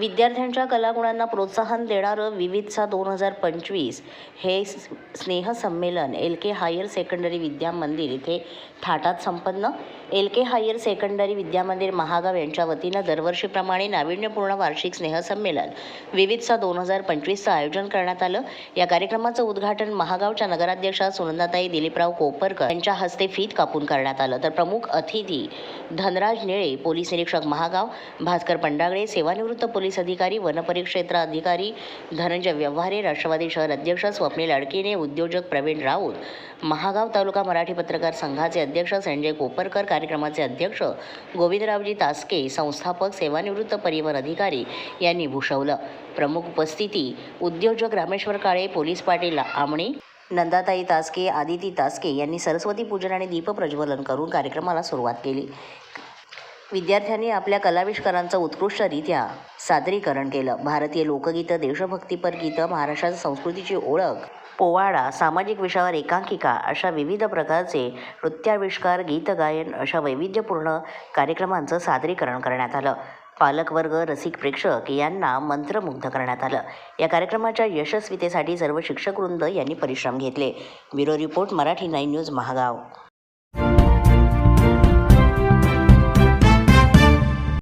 विद्यार्थ्यांच्या कलागुणांना प्रोत्साहन देणारं विविधसा दोन हजार पंचवीस हे स्नेहसंमेलन L K higher secondary Vidya Mandir इथे थाटात संपन्न. L K higher secondary Vidya Mandir Mahagaon यांच्या वतीनं दरवर्षीप्रमाणे नाविन्यपूर्ण वार्षिक स्नेहसंमेलन विविधसा दोन हजार पंचवीसचं आयोजन करण्यात आलं. या कार्यक्रमाचं उद्घाटन महागावच्या नगराध्यक्षा सुनंदाताई दिलीपराव कोपरकर यांच्या हस्ते फीत कापून करण्यात आलं. तर प्रमुख अतिथी धनराज निळे पोलीस निरीक्षक महागाव भास्कर पंडागळे सेवानिवृत्त पोलीस अधिकारी वनपरिक्षेत्र अधिकारी धनंजय व्यवहारे राष्ट्रवादी शहर अध्यक्ष स्वप्नील अडकिने उद्योजक प्रवीण राऊत महागाव तालुका मराठी पत्रकार संघाचे अध्यक्ष संजय कोपरकर कार्यक्रमाचे अध्यक्ष गोविंदरावजी तास्के संस्थापक सेवानिवृत्त परिवहन अधिकारी यांनी भूषवलं. प्रमुख उपस्थिती उद्योजक रामेश्वर काळे पोलीस पाटील आमणे नंदाताई तास्के आदिती तास्के यांनी सरस्वती पूजन आणि दीपप्रज्वलन करून कार्यक्रमाला सुरुवात केली. विद्यार्थ्यांनी आपल्या कलाविष्कारांचं उत्कृष्टरित्या सादरीकरण केलं. भारतीय लोकगीतं देशभक्तीपर गीतं महाराष्ट्राच्या संस्कृतीची ओळख पोवाडा सामाजिक विषयावर एकांकिका अशा विविध प्रकारचे नृत्याविष्कार गीतगायन अशा वैविध्यपूर्ण कार्यक्रमांचं सादरीकरण करण्यात आलं. पालकवर्ग रसिक प्रेक्षक यांना मंत्रमुग्ध करण्यात आलं. या कार्यक्रमाच्या यशस्वीतेसाठी सर्व शिक्षकवृंद यांनी परिश्रम घेतले. Bureau report Marathi nine news Mahagaon.